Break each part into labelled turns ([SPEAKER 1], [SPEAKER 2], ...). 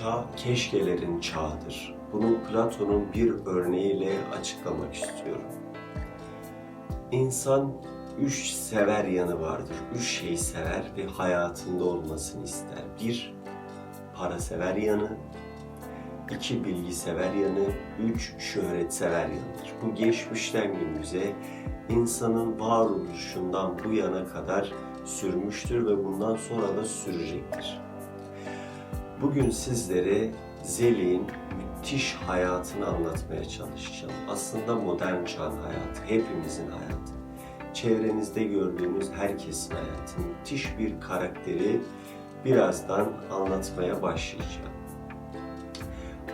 [SPEAKER 1] çağ keşkelerin çağıdır. Bunu Platon'un bir örneğiyle açıklamak istiyorum. İnsan üç sever yanı vardır. Üç şeyi sever ve hayatında olmasını ister. Bir, para sever yanı. iki bilgi sever yanı. Üç, şöhret sever yanıdır. Bu geçmişten günümüze insanın varoluşundan bu yana kadar sürmüştür ve bundan sonra da sürecektir. Bugün sizlere Zeli'nin müthiş hayatını anlatmaya çalışacağım. Aslında modern çağın hayatı, hepimizin hayatı. Çevrenizde gördüğünüz herkesin hayatı. Müthiş bir karakteri birazdan anlatmaya başlayacağım.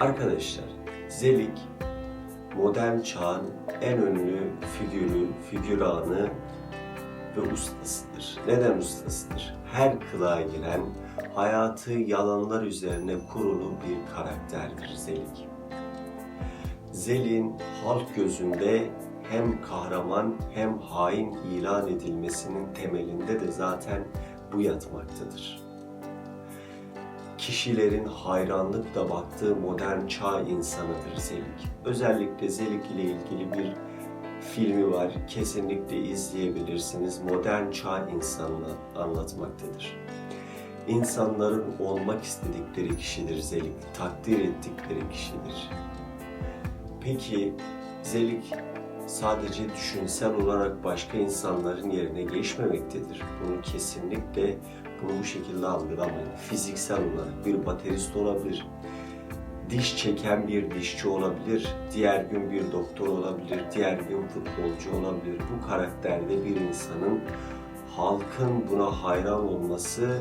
[SPEAKER 1] Arkadaşlar, Zelik modern çağın en ünlü figürü, figüranı ve ustasıdır. Neden ustasıdır? Her kılığa giren, hayatı yalanlar üzerine kurulu bir karakterdir Zelik. Zelik'in halk gözünde hem kahraman hem hain ilan edilmesinin temelinde de zaten bu yatmaktadır. Kişilerin hayranlıkla baktığı modern çağ insanıdır Zelik. Özellikle Zelik ile ilgili bir filmi var. Kesinlikle izleyebilirsiniz. Modern çağ insanını anlatmaktadır. İnsanların olmak istedikleri kişidir Zelik. Takdir ettikleri kişidir. Peki Zelik sadece düşünsel olarak başka insanların yerine geçmemektedir. Bunu kesinlikle bunu bu şekilde algılamayın. Fiziksel olarak bir baterist olabilir, diş çeken bir dişçi olabilir, diğer gün bir doktor olabilir, diğer gün futbolcu olabilir. Bu karakterde bir insanın halkın buna hayran olması,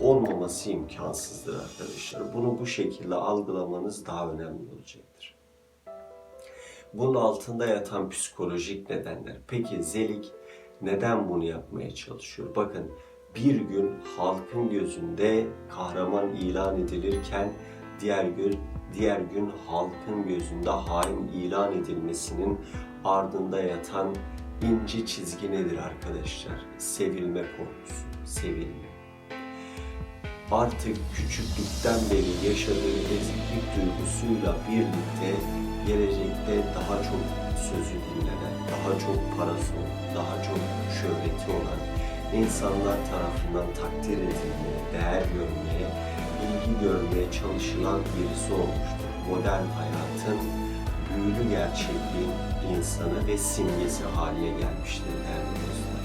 [SPEAKER 1] olmaması imkansızdır arkadaşlar. Bunu bu şekilde algılamanız daha önemli olacaktır. Bunun altında yatan psikolojik nedenler. Peki Zelik neden bunu yapmaya çalışıyor? Bakın bir gün halkın gözünde kahraman ilan edilirken diğer gün diğer gün halkın gözünde hain ilan edilmesinin ardında yatan ince çizgi nedir arkadaşlar? Sevilme korkusu, sevilme. Artık küçüklükten beri yaşadığı eziklik duygusuyla birlikte gelecekte daha çok sözü dinlenen, daha çok parası olan, daha çok şöhreti olan, insanlar tarafından takdir edilmeye, değer görmeye, ilgi görmeye çalışılan birisi olmuştur. Modern hayatın büyülü gerçekliğin insanı ve simgesi haline gelmiştir değerli dostlar.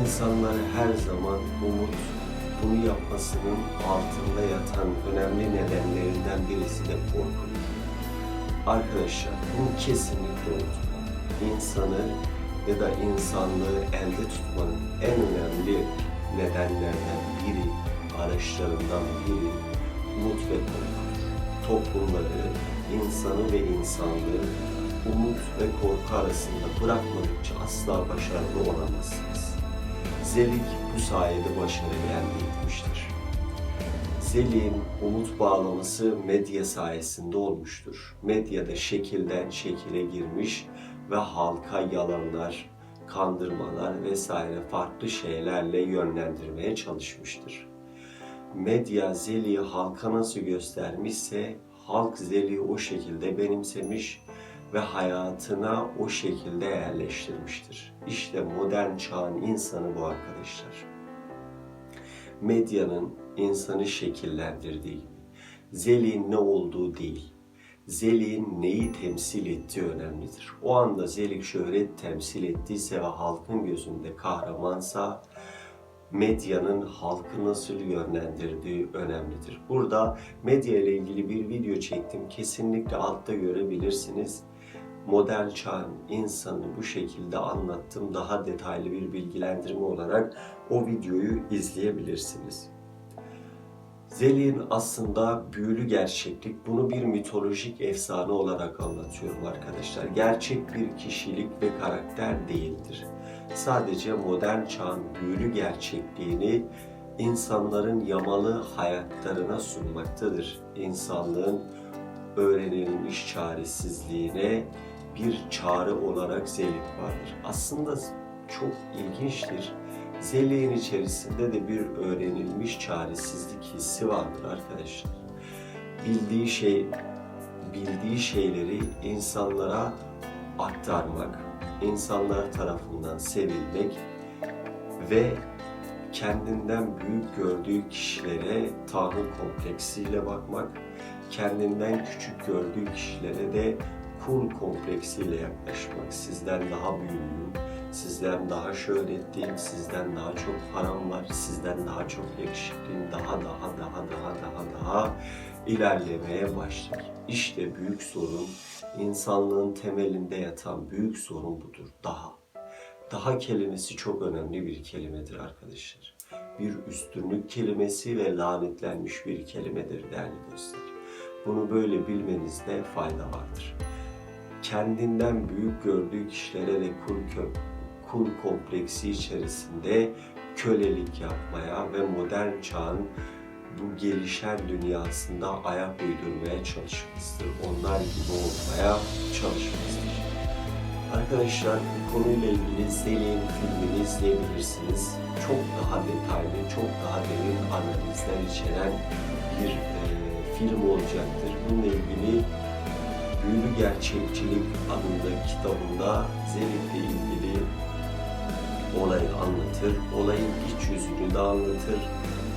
[SPEAKER 1] İnsanlar her zaman umut, bunu yapmasının altında yatan önemli nedenlerinden birisi de korkudur. Arkadaşlar bunu kesinlikle unutmayın. İnsanı ya da insanlığı elde tutmanın en önemli nedenlerden biri, araçlarından biri umut ve korkudur. Toplumları, insanı ve insanlığı umut ve korku arasında bırakmadıkça asla başarılı olamazsınız. Zelik bu sayede başarı elde etmiştir. Zelik'in umut bağlaması medya sayesinde olmuştur. Medyada şekilden şekile girmiş ve halka yalanlar, kandırmalar vesaire farklı şeylerle yönlendirmeye çalışmıştır. Medya Zeli'yi halka nasıl göstermişse halk Zeli'yi o şekilde benimsemiş ve hayatına o şekilde yerleştirmiştir. İşte modern çağın insanı bu arkadaşlar. Medyanın insanı şekillendirdiği gibi. Zeli'nin ne olduğu değil, Zelik'in neyi temsil ettiği önemlidir. O anda Zelik şöhret temsil ettiyse ve halkın gözünde kahramansa, medyanın halkı nasıl yönlendirdiği önemlidir. Burada medya ile ilgili bir video çektim. Kesinlikle altta görebilirsiniz. Modern çağın insanı bu şekilde anlattım. Daha detaylı bir bilgilendirme olarak o videoyu izleyebilirsiniz. Zelik'in aslında büyülü gerçeklik, bunu bir mitolojik efsane olarak anlatıyorum arkadaşlar. Gerçek bir kişilik ve karakter değildir. Sadece modern çağın büyülü gerçekliğini insanların yamalı hayatlarına sunmaktadır. İnsanlığın öğrenilmiş çaresizliğine bir çağrı olarak Zelik vardır. Aslında çok ilginçtir. Zelik'in içerisinde de bir öğrenilmiş çaresizlik hissi vardır arkadaşlar. bildiği şey bildiği şeyleri insanlara aktarmak, insanlar tarafından sevilmek ve kendinden büyük gördüğü kişilere tanrı kompleksiyle bakmak, kendinden küçük gördüğü kişilere de kul kompleksiyle yaklaşmak. Sizden daha büyüğüm, sizden daha şöhretliyim, sizden daha çok param var, sizden daha çok yakışıklıyım, daha daha daha daha daha daha ilerlemeye başlar. İşte büyük sorun, insanlığın temelinde yatan büyük sorun budur. Daha. Daha kelimesi çok önemli bir kelimedir arkadaşlar. Bir üstünlük kelimesi ve lanetlenmiş bir kelimedir değerli dostlar. Bunu böyle bilmenizde fayda vardır. Kendinden büyük gördüğü kişilere de kul, kul kompleksi içerisinde kölelik yapmaya ve modern çağın bu gelişen dünyasında ayak uydurmaya çalışmasıdır. Onlar gibi olmaya çalışmasıdır. Arkadaşlar bu konuyla ilgili Zelih'in filmini izleyebilirsiniz. Çok daha detaylı, çok daha derin analizler içeren bir e, film olacaktır. Bununla ilgili Büyülü Gerçekçilik adında kitabında Zelih'le ilgili olayı anlatır, olayın iç yüzünü de anlatır.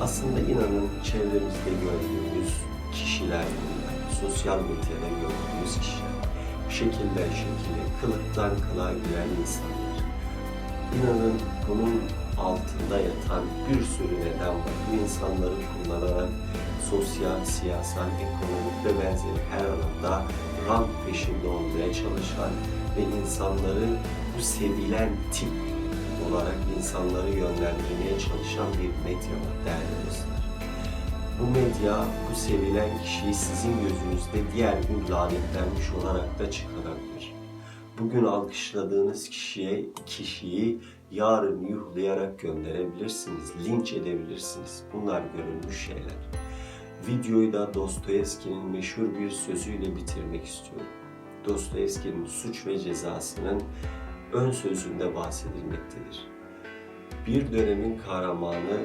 [SPEAKER 1] Aslında inanın çevremizde gördüğümüz kişiler bunlar, sosyal medyada gördüğümüz kişiler şekilden şekile, kılıktan kılığa giren insanlar. İnanın bunun altında yatan bir sürü neden var. Bu insanları kullanarak sosyal, siyasal, ekonomik ve benzeri her alanda rant peşinde olmaya çalışan ve insanları bu sevilen tip olarak insanları yönlendirmeye çalışan bir medya var değerli dostlar. Bu medya bu sevilen kişiyi sizin gözünüzde diğer gün lanetlenmiş olarak da çıkarabilir. Bugün alkışladığınız kişiye kişiyi yarın yuhlayarak gönderebilirsiniz, linç edebilirsiniz. Bunlar görülmüş şeyler. Videoyu da Dostoyevski'nin meşhur bir sözüyle bitirmek istiyorum. Dostoyevski'nin Suç ve Cezası'nın ön sözünde bahsedilmektedir. Bir dönemin kahramanı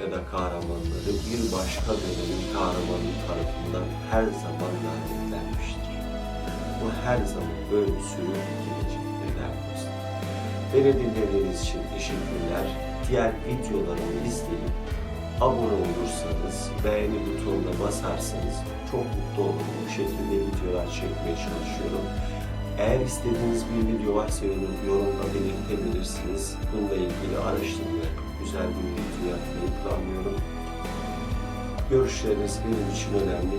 [SPEAKER 1] ya da kahramanları bir başka dönemin kahramanı tarafından her zaman lanetlenmiştir. Bu her zaman böyle sürüp gidecektir. Beni dinlediğiniz için teşekkürler. Diğer videolarımı izleyip abone olursanız, beğeni butonuna basarsanız çok mutlu olurum. Bu şekilde videolar çekmeye çalışıyorum. Eğer istediğiniz bir video varsa yorum, yorumla belirtebilirsiniz. Bununla ilgili araştırma güzel bir video yapmayı planlıyorum. Görüşleriniz benim için önemli.